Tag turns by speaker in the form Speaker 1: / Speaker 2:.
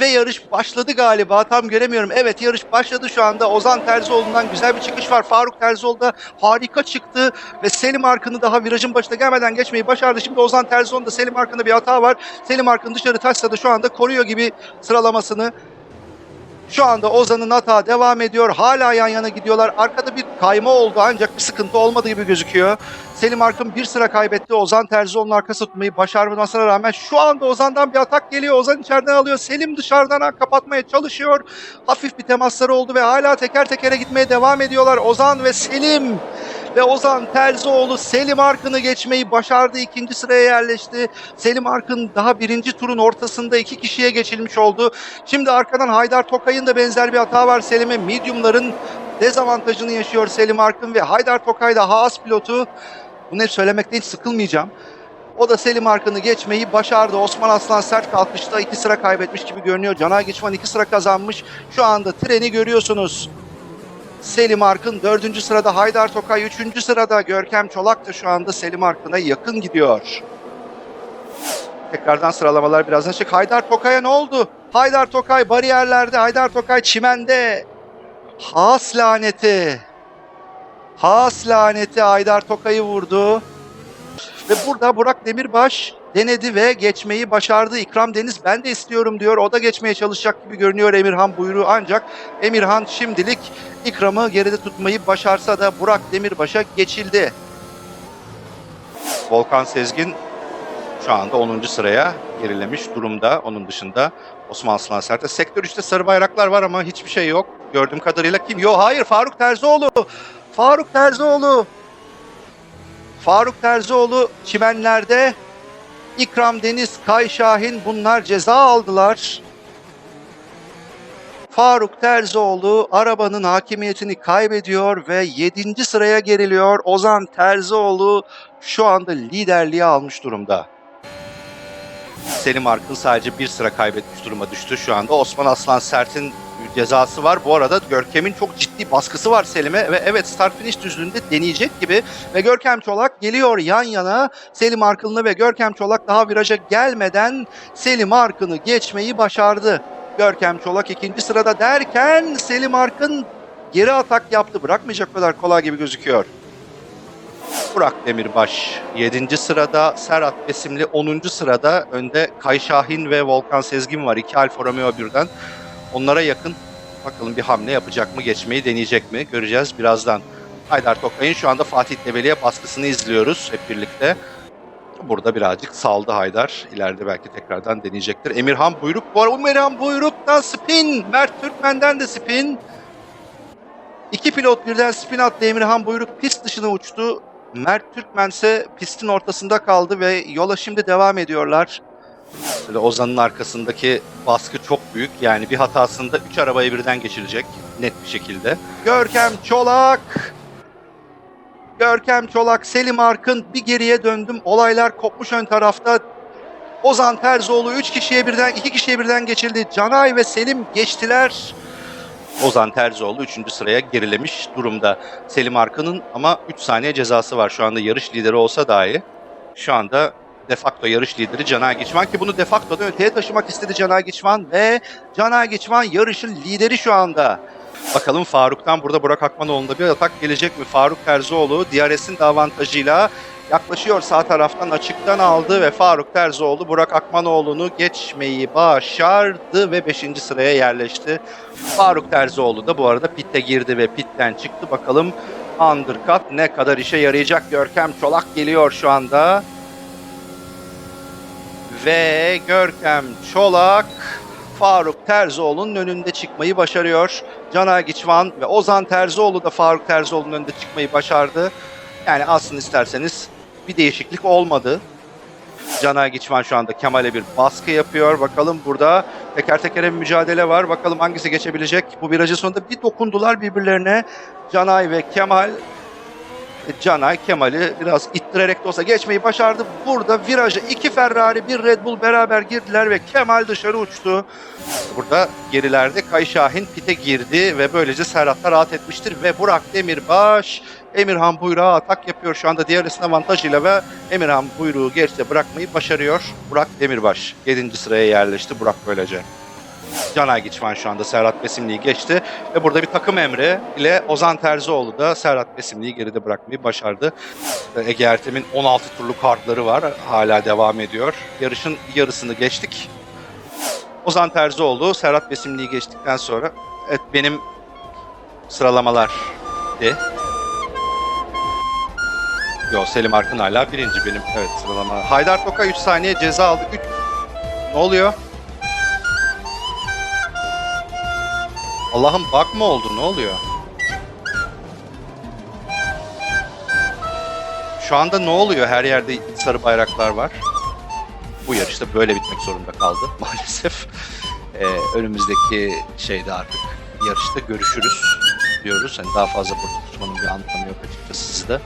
Speaker 1: Ve yarış başladı galiba. Tam göremiyorum. Evet yarış başladı şu anda. Ozan Terzioğlu'ndan güzel bir çıkış var. Faruk Terzioğlu da harika çıktı. Ve Selim Arkın'ı daha virajın başına gelmeden geçmeyi başardı. Şimdi Ozan Terzioğlu'nda Selim Arkın'da bir hata var. Selim Arkın dışarı taşsa da şu anda koruyor gibi sıralamasını. Şu anda Ozan'ın hata devam ediyor. Hala yan yana gidiyorlar. Arkada bir kayma oldu ancak bir sıkıntı olmadığı gibi gözüküyor. Selim Arkın bir sıra kaybetti. Ozan Terzioğlu'nun arkası tutmayı başarmasına rağmen şu anda Ozan'dan bir atak geliyor. Ozan içeriden alıyor. Selim dışarıdan kapatmaya çalışıyor. Hafif bir temasları oldu ve hala teker tekere gitmeye devam ediyorlar. Ozan ve Selim ve Ozan Terzioğlu Selim Arkın'ı geçmeyi başardı. İkinci sıraya yerleşti. Selim Arkın daha birinci turun ortasında iki kişiye geçilmiş oldu. Şimdi arkadan Haydar Tokay'ın da benzer bir hata var Selim'e. Medium'ların dezavantajını yaşıyor Selim Arkın ve Haydar Tokay da Haas pilotu. Bunu hep söylemekten hiç sıkılmayacağım. O da Selim Arkın'ı geçmeyi başardı. Osman Aslan sert kalkışta iki sıra kaybetmiş gibi görünüyor. Canay Geçman iki sıra kazanmış. Şu anda treni görüyorsunuz. Selim Arkın dördüncü sırada, Haydar Tokay üçüncü sırada, Görkem Çolak da şu anda Selim Arkın'a yakın gidiyor. Tekrardan sıralamalar biraz açık. Haydar Tokay'a ne oldu? Haydar Tokay bariyerlerde, Haydar Tokay çimende. Haas laneti. Haas laneti Haydar Tokay'ı vurdu. Ve burada Burak Demirbaş denedi ve geçmeyi başardı. İkram Deniz ben de istiyorum diyor. O da geçmeye çalışacak gibi görünüyor Emirhan buyruğu ancak Emirhan şimdilik İkram'ı geride tutmayı başarsa da Burak Demirbaş'a geçildi. Volkan Sezgin şu anda 10. sıraya gerilemiş durumda. Onun dışında Osman Aslan Sert'e. Sektör 3'te sarı bayraklar var ama hiçbir şey yok. Gördüğüm kadarıyla kim? Yo hayır Faruk Terzioğlu. Faruk Terzioğlu. Faruk Terzioğlu çimenlerde. İkram Deniz, Kay Şahin bunlar ceza aldılar. Faruk Terzioğlu arabanın hakimiyetini kaybediyor ve 7. sıraya geriliyor. Ozan Terzioğlu şu anda liderliği almış durumda. Selim Arkın sadece bir sıra kaybetmiş duruma düştü şu anda. Osman Aslan Sert'in cezası var. Bu arada Görkem'in çok ciddi baskısı var Selim'e ve evet start finish düzlüğünde deneyecek gibi ve Görkem Çolak geliyor yan yana Selim Arkın'la ve Görkem Çolak daha viraja gelmeden Selim Arkın'ı geçmeyi başardı. Görkem Çolak ikinci sırada derken Selim Arkın geri atak yaptı. Bırakmayacak kadar kolay gibi gözüküyor. Burak Demirbaş 7. sırada, Serhat Besimli 10. sırada. Önde Kay Şahin ve Volkan Sezgin var. İki Alfa Romeo birden. Onlara yakın. Bakalım bir hamle yapacak mı, geçmeyi deneyecek mi? Göreceğiz birazdan. Haydar Tokay'ın şu anda Fatih Debeli'ye baskısını izliyoruz hep birlikte. Burada birazcık saldı Haydar. İleride belki tekrardan deneyecektir. Emirhan Buyruk. Bu arada Emirhan Buyruk'tan spin. Mert Türkmen'den de spin. İki pilot birden spin attı. Emirhan Buyruk pist dışına uçtu. Mert Türkmen ise pistin ortasında kaldı ve yola şimdi devam ediyorlar. Böyle Ozan'ın arkasındaki baskı çok büyük. Yani bir hatasında 3 arabayı birden geçirecek net bir şekilde. Görkem Çolak. Görkem Çolak, Selim Arkın bir geriye döndüm. Olaylar kopmuş ön tarafta. Ozan Terzioğlu 3 kişiye birden, 2 kişiye birden geçildi. Canay ve Selim geçtiler. Ozan Terzioğlu 3. sıraya gerilemiş durumda. Selim Arkın'ın ama 3 saniye cezası var. Şu anda yarış lideri olsa dahi. Şu anda de facto yarış lideri Canay Geçman ki bunu de facto'da öteye taşımak istedi Canay Geçman ve Canay Geçman yarışın lideri şu anda. Bakalım Faruk'tan burada Burak Akmanoğlu'nda bir atak gelecek mi? Faruk Terzioğlu DRS'in de avantajıyla yaklaşıyor sağ taraftan açıktan aldı ve Faruk Terzioğlu Burak Akmanoğlu'nu geçmeyi başardı ve 5. sıraya yerleşti. Faruk Terzioğlu da bu arada pitte girdi ve pitten çıktı. Bakalım undercut ne kadar işe yarayacak? Görkem Çolak geliyor şu anda. Ve Görkem Çolak Faruk Terzioğlu'nun önünde çıkmayı başarıyor. Canay Geçvan ve Ozan Terzioğlu da Faruk Terzioğlu'nun önünde çıkmayı başardı. Yani aslında isterseniz bir değişiklik olmadı. Canay Geçvan şu anda Kemal'e bir baskı yapıyor. Bakalım burada teker tekere bir mücadele var. Bakalım hangisi geçebilecek. Bu virajın sonunda bir dokundular birbirlerine. Canay ve Kemal Canay Kemal'i biraz ittirerek de olsa geçmeyi başardı. Burada viraja iki Ferrari, bir Red Bull beraber girdiler ve Kemal dışarı uçtu. Burada gerilerde Kay Şahin pite girdi ve böylece Serhat rahat etmiştir. Ve Burak Demirbaş, Emirhan Buyruk'a atak yapıyor şu anda diğerisinin avantajıyla ve Emirhan Buyruk'u geride bırakmayı başarıyor. Burak Demirbaş 7. sıraya yerleşti Burak böylece. Can Aygiçman şu anda Serhat Besimli'yi geçti. Ve burada bir takım emri ile Ozan Terzioğlu da Serhat Besimli'yi geride bırakmayı başardı. Ve Ege Ertem'in 16 turlu kartları var. Hala devam ediyor. Yarışın yarısını geçtik. Ozan Terzioğlu Serhat Besimli'yi geçtikten sonra evet benim sıralamalar de. Yo Selim Arkın hala birinci benim evet sıralama. Haydar Toka 3 saniye ceza aldı. 3 Ne oluyor? Allah'ım bak mı oldu? Ne oluyor? Şu anda ne oluyor? Her yerde sarı bayraklar var. Bu yarışta böyle bitmek zorunda kaldı maalesef. Ee, önümüzdeki şeyde artık yarışta görüşürüz diyoruz. Hani daha fazla burada tutmanın bir anlamı yok açıkçası sizde.